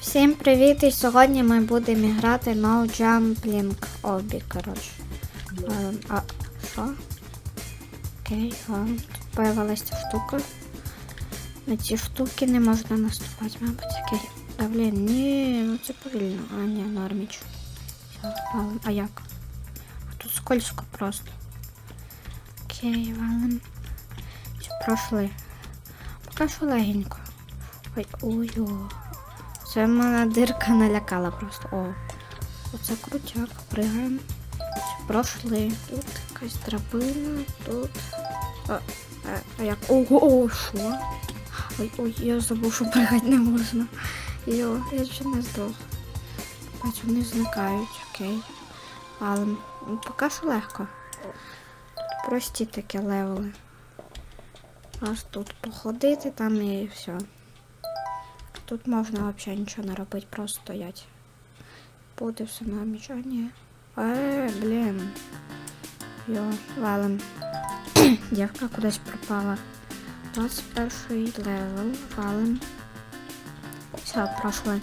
Всім привіт! І сьогодні ми будемо грати No Jumping Obby, коротше. Ем, А, що? Окей. Тут появилась ця штука. На ці штуки не можна наступати, мабуть, окей. Да блін, ні, ну це повільно. А, ні, норміч. Валим. А як? А тут скользко просто. Окей, валим. Все, пройшли. Поки що легенько. Ой, ой, ой. Це мене дирка налякала просто. О. Оце крутяк. Пригаємо. Пройшли. Тут якась драбина, тут. А, а, як? Ого, о, що? Ой, ой, я забув, що пригати не можна. Йо, я ще не здох. Бачу, вони зникають, окей. Але поки що легко. Прості такі левели. Аж тут походити там і все. Тут можна взагалі нічого не робити, просто стоять. Буде все на міч, а ні. Е, блін. Йо, валим. Дівка кудись пропала. 21 левел, валим. Все, пройшли.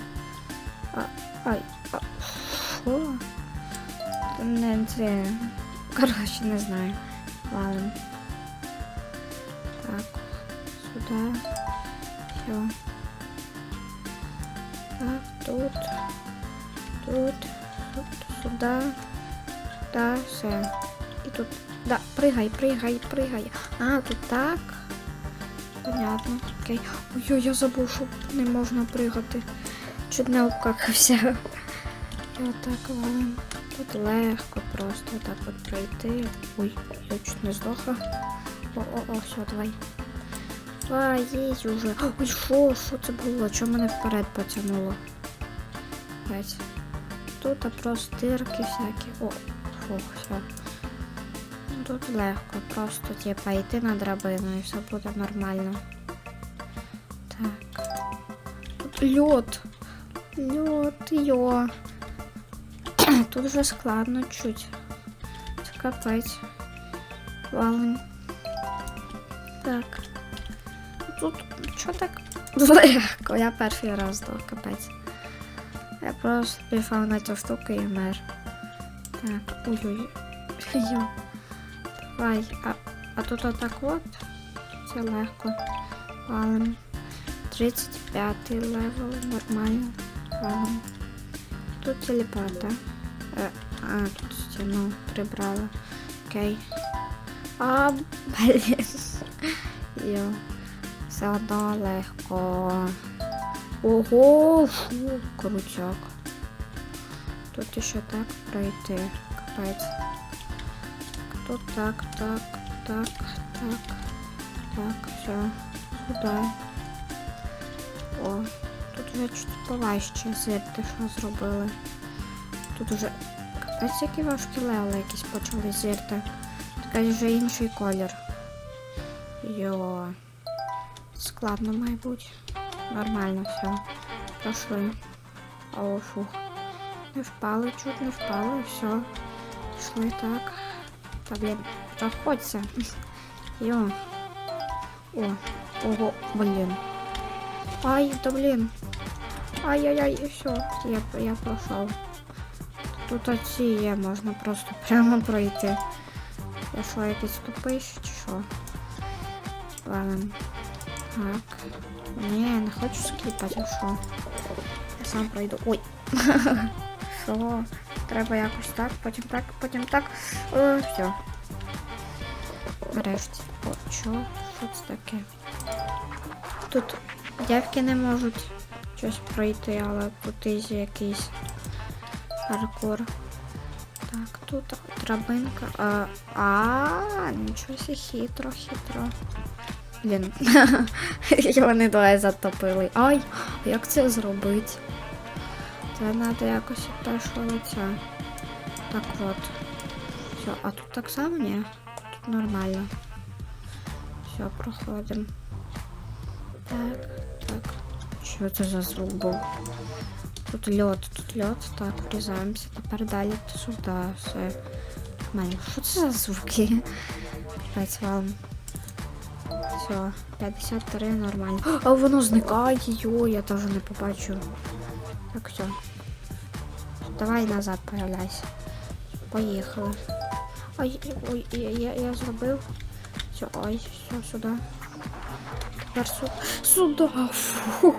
А, ай, а, що? Та Не, це... Коротше, не знаю. Валим. Так, сюди. Все. Тут, тут, сюда, да, все. І тут, да, пригай, пригай, пригай. А, тут так. Понятно, окей. Ой, я забув, що не можна пригати. Чуть не обкакався. І отак валим. Тут легко просто так от пройти. Ой, я чуть не здохла. О-о-о, все, давай. А, їдь уже. Ой, що, що це було? Чого мене вперед потягнуло? Геть. Тут просто дирки всякі. О, фух, все. Тут легко, просто типа йти на драбину і все буде нормально. Так. Тут льот. Льот, йо. Тут вже складно чуть. Це капець. Валим. Так. Тут що так легко? Я перший раз до капець. Я просто пішов на цю штуку і вмер. Так, ой-ой. Йо. Давай. А, а тут отак от. Це легко. Валим. 35 левел, нормально. Валим. Тут телепорта. Е, а, тут стіну прибрала. Окей. А, блін. Йо. Все одно легко. Ого, фу, крутяк. Тут ще так пройти. Капець. Тут так, так, так, так, так, все. Сюди. О, тут вже чуть поважче зирти, що зробили. Тут уже капець, які важкі левели якісь почали зірти. Такий вже інший колір. Йо. Складно, має бути. Нормально все. Прошли. О, фух. Не впали, чуть не впали, все. Пішли так. Та блін, проходься. Йо. О, ого, блін. Ай, да блін. Ай-яй-яй, і все. Я, я пройшов. Тут оці є, можна просто прямо пройти. Я що, якийсь тупий, чи що? Ладно. Так. Ні, не хочу скіпати, а що? Я сам пройду. Ой. Що? Треба якось так, потім так, потім так. О, все. Нарешті. О, що? Що це таке? Тут дівки не можуть щось пройти, але тут ізі якийсь паркур. Так, тут драбинка. А, а нічого хитро, хитро. Блін. Вони двоє затопили. Ай, як це зробити? Це треба якось першого лиця. Так от. Все, а тут так само, ні? Тут нормально. Все, проходимо. Так, так. Що це за звук був? Тут льот, тут льот. Так, врізаємося. Тепер далі сюди. Все. Нормально. Що це за звуки? Вам. Все, 53 нормально. А воно зникає, йо, я теж не побачу. Так, все. Давай назад появляйся. Поїхали. Ой, ой, я, я, я зробив. Все, ой, все, сюди. Тепер сюди. Сюди. Фу.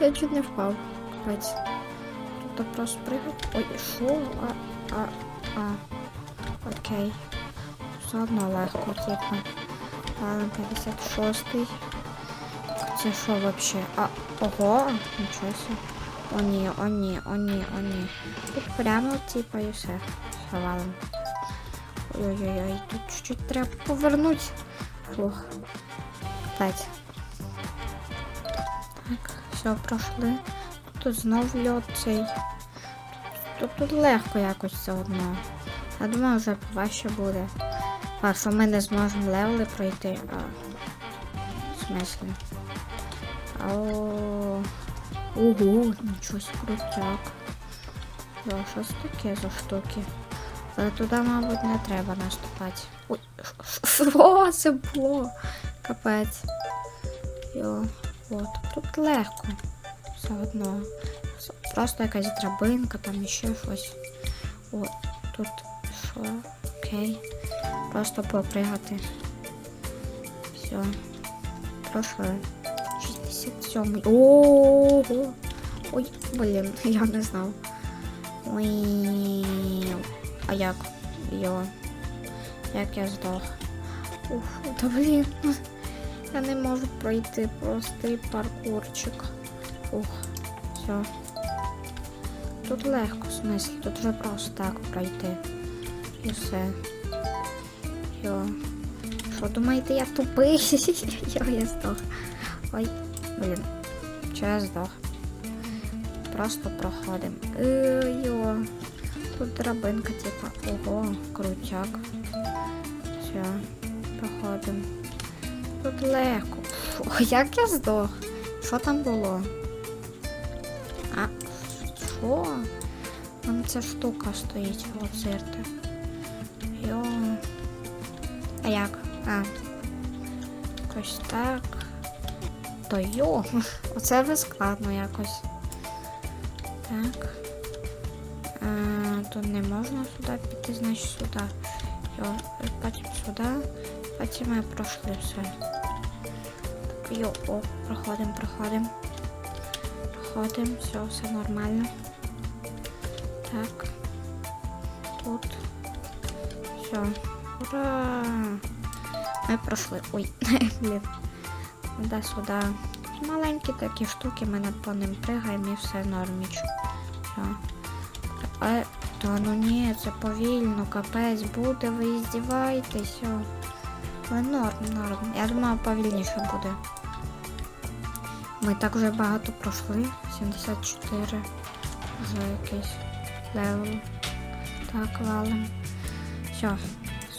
Я чуть не впав. Капець. Тут просто пригав. Ой, що? А, а, а. Окей. Все одно легко, типу. Ладно, 56-й. Це що вообще? А, ого, нічого себе. О ні, о ні, о ні, о ні. Тут прямо типа і все. Все валим. Ой-ой-ой, тут чуть-чуть треба повернути. Фух. П'ять. Так, все, пройшли. Тут знов льот цей. Тут, тут легко якось все одно. Я думаю, вже важче буде. А що ми не зможемо левели пройти. А, в смислі? О, Ого, нічого себе крутяк. Да, що це таке за штуки? Але туди, мабуть, не треба наступати. Ой, що це було? Капець. Йо, от. Тут легко. Все одно. Просто якась драбинка, там ще щось. О, тут що? Окей. Просто попригати. Все. Пройшли. 67. Ого! Ой, блін, я не знав. Ой. А як? Йо. Як я здох? Уф, та блін. Я не можу пройти простий паркурчик. Ух, все. Тут легко, в смислі, тут вже просто так пройти. І все. Йо. Що думаєте, я тупий? Йо, я здох. Ой, блін. Че я здох? Просто проходимо. Йо. Тут драбинка, типа. Ого, крутяк. Все, проходимо. Тут легко. Фу, як я здох? Що там було? А, що? Там ця штука стоїть, от зерти. Йо. А як? А. Якось так. То йо. Оце вже складно якось. Так. А, тут не можна сюди піти, значить сюди. Йо, потім сюди. Потім ми пройшли все. Так, йо, о, проходимо, проходимо. Проходимо, все, все нормально. Так. Тут. Все. Ура! Ми пройшли. Ой, блін. Да, сюди. Маленькі такі штуки, ми по ним пригаємо і все норміч. А, та ну ні, це повільно, капець буде, ви здіваєтесь. о. Але норм, норм. Я думала, повільніше буде. Ми так вже багато пройшли. 74 вже якийсь левел. Так, валим. Все,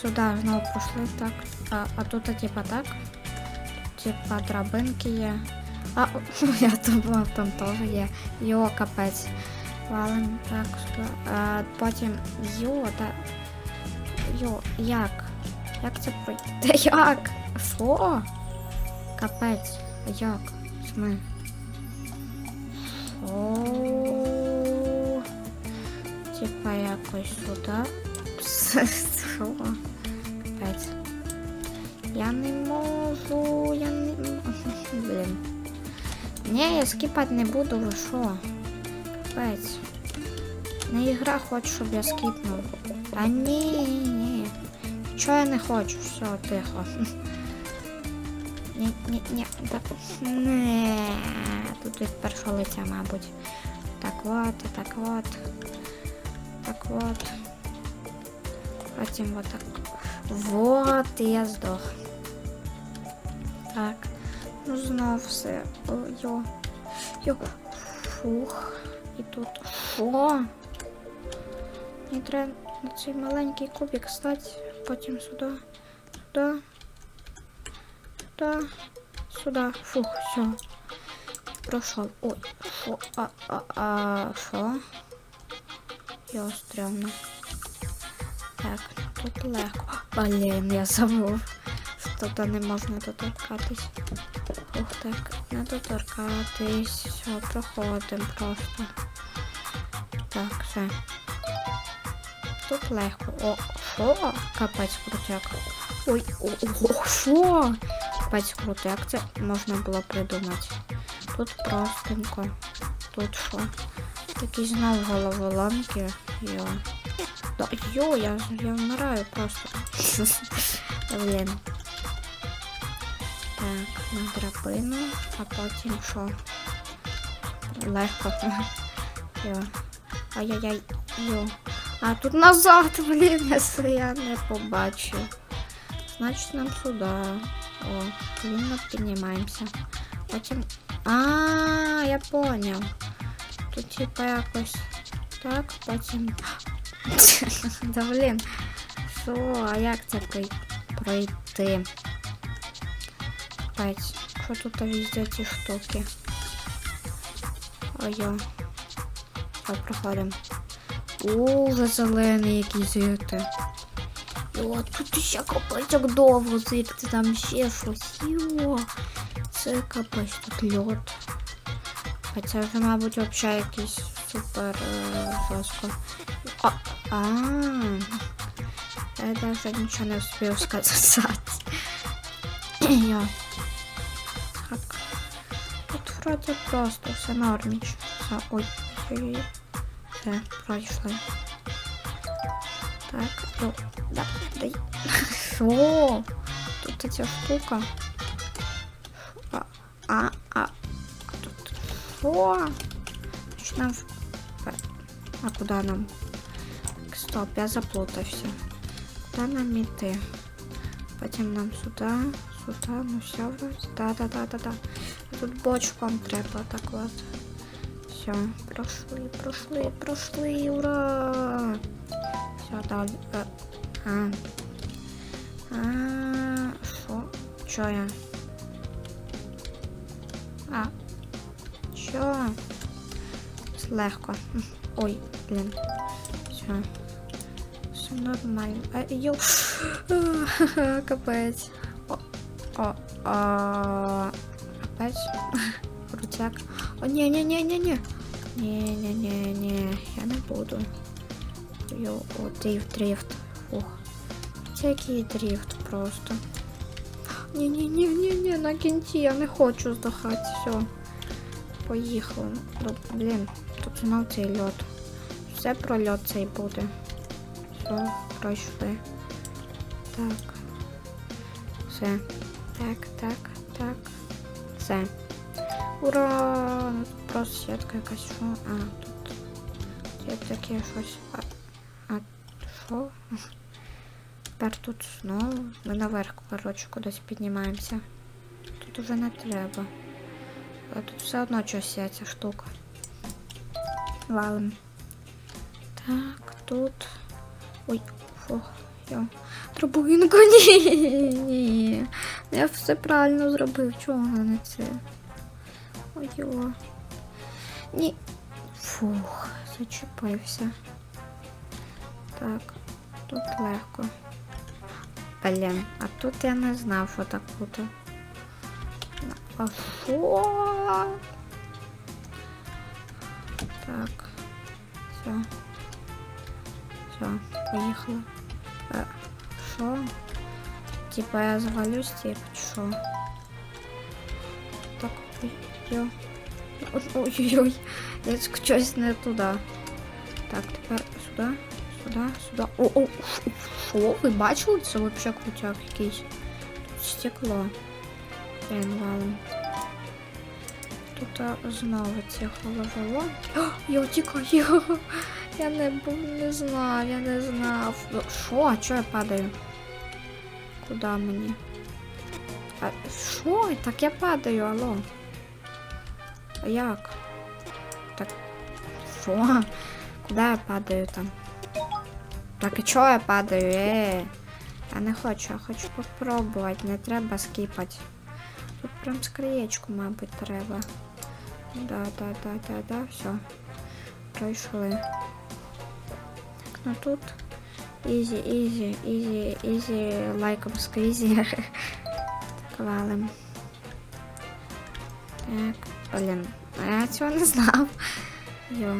сюди знову пройшли, так. А, а тут типа так. Типа драбинки є. А, я думала, там теж є. Йо, капець. Валим так сюди. А, потім йо, та. Йо, як? Як це пройти? Як? Що? Капець. Як? Сми. Типа якось сюди. Що? Капець. Я не можу, я не Блін. Ні, я скіпати не буду, ви що? Капець. Не ігра хоче, щоб я скіпнув. Та ні, ні. Чого я не хочу? Все, тихо. Ні, ні, ні, так. Не. Тут від першого лиця, мабуть. Так от, так от. Так от. Потім вот так. Вот, і я здох. Так. Ну знов все. Йо. Йо. Фух. І тут. Фу. Мені треба на цей маленький кубик стати. Потім сюди. Сюди. Сюди. Сюди. Фух, все. Пройшов. Ой, фу. А, а, а, що? Йо, стрьомно. Так, тут легко. Блін, я забув. Тут не можна доторкатись. Ух так, не доторкатись. Все, проходимо просто. Так, все. Тут легко. О, що? Капець крутяк. Ой, о, о, що? Капець крутяк, це можна було придумати. Тут простенько. Тут що? Такі знову головоломки. Йо. Да, йо, я, я вмираю просто. Блін. Так, на драбину, а потім що? Легко. Ай-яй-яй, йо. А тут назад, блін, якщо я не побачив. Значить нам сюди. О, плавно піднімаємося. Потім. А, я поняв. Тут типа якось так, потім. Да блін. Що, а як це пройти? Капець. Що тут везде ці штуки? Ой-ой. Так, проходимо. О, вже зелений якийсь зірти. О, тут ще капець як довго зирти, там ще щось. Йо. Це капець тут льод. А це вже, мабуть, взагалі якийсь супер е, жорстко. А, а, я навіть нічого не встиг сказати. Йо. Так. Тут вроді просто все норміч. Все, ой, ой, ой. Все, пройшли. Так, ну, да, дай. Що? Тут ця штука. А, а, а, тут. Що? Що нам... в- Е, А куди нам? Стоп, я заплутався. Куди нам іти? Потім нам сюди, сюди, ну все вроде. Да, да, да, да, да. Тут бочком треба так от. Все, прошли, прошли, прошли, ура! Все, далі. Е, А. А, що? Чо я? А. Чо? Легко. Ой, блін. Все. Нормально. А, йо. Капець. О, о, Опять? Крутяк. О, ні, ні, ні, ні, ні. Ні, ні, ні, ні, я не буду. Йо, о, дрифт, дрифт. Ух. Це який дрифт просто. Ні, ні, ні, ні, ні, на кінці я не хочу здохати. Все. Поїхали. Блін, тут знов цей льот. Все про льот цей буде. Все, пройшли. Так. Все. Так, так, так. Все. Ура! Просто сітка якась що. А, тут. Є таке щось. А, а що? Тепер тут знову. Ми наверх, коротше, кудись піднімаємося. Тут уже не треба. А тут все одно щось є ця штука. Валим. Так, тут. Ой, фух, йо. Трубинку, ні, ні. Я все правильно зробив. Чого не це? Ой, йо. Ні. Фух, зачепився. Так, тут легко. Блін, а тут я не знав, що так буде. А що? Так. Все. Все, поїхали. Е, Що? Типа я завалюсь, типа, що? Так, ой, йо. Ой-ой-ой, я щось не туди. Так, тепер сюди, сюди, сюди. О, о, що? Ви бачили? Це взагалі крутяк якийсь. Тут стекло. Блін, валим. Тут а, знову ці головоломки. О, я тікаю. Я не не знав, я не знав. Ну, Що? Чого я падаю? Куди мені? А що? Так я падаю, алло. А як? Так. Що? Куди я падаю там? Так і чого я падаю? Е, я не хочу, я хочу попробувати, не треба скіпати. Тут прям скриєчку, мабуть, треба. Да, да, да, да, да, все. Пройшли. Так, ну тут. Ізі, ізі, ізі, ізі, лайком сквізі. Так, валим. Так, блін, я цього не знав. Йо.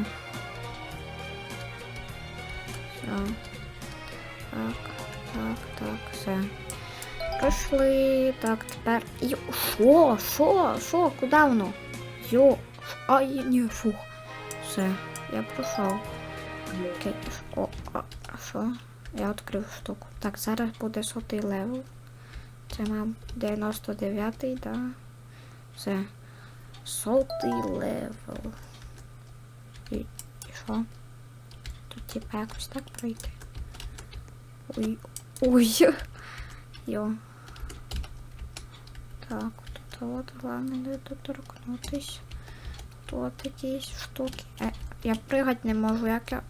Все. Так, так, так, все. Пройшли. Так, тепер. Йо, що? Що? Що? Куди воно? Йо. Ай, ні, фух. Все, я пройшов. Окей. О, що? Я відкрив штуку. Так, зараз буде сотий левел. Це мам 99-й, да. Все. Сотий левел. І, і що? Тут типа якось так пройти. Ой. Ой. Йо. Так, тут от головне не доторкнутись. Тут якісь штуки. Е, я пригати не можу, як я.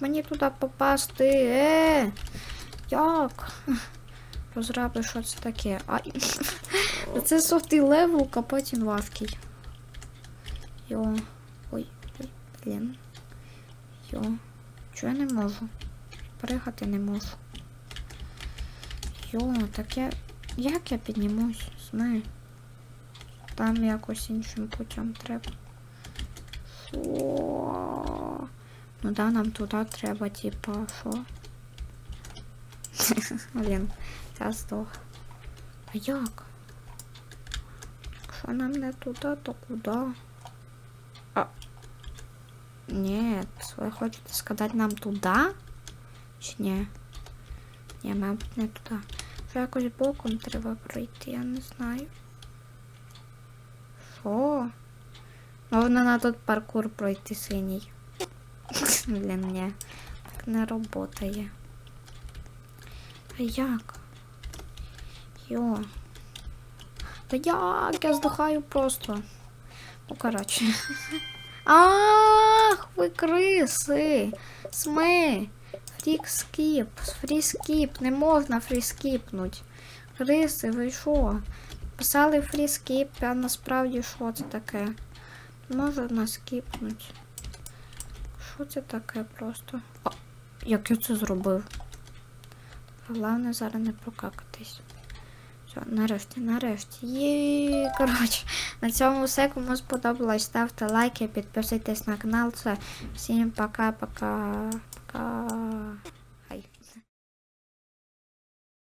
Мені туди попасти? Е! Як? Розраби, що це таке? Ай. Це софтий левел, капець він важкий. Йо. Ой, блін. Йо. Чого я не можу? Пригати не можу. Йо, так я. Як я піднімусь? Знаю. Там якось іншим путем треба. Що? Ну да, нам туди треба, типа, що? Блін, я здох. А як? Якщо нам не туди, то куди? А. Ні, ви хочете сказати нам туди? Чи ні? Ні, мабуть, не туди. Що якось боком треба пройти, я не знаю. Що? Можна на тут паркур пройти синій. Блін, ні. Так не работає. А як? Йо. Та як? Я здохаю просто. Ну, коротше. Ах, ви криси. Сми. Фрікскіп. Фріскіп. Не можна фріскіпнуть. Криси, ви що? Писали фріскіп, а насправді що це таке? Можна скіпнуть. Що це таке просто? О, як я це зробив? Головне зараз не прокакатись. Все, нарешті, нарешті. Є, коротше, на цьому все. Кому сподобалось, ставте лайки, підписуйтесь на канал. Це всім пока-пока. Пока.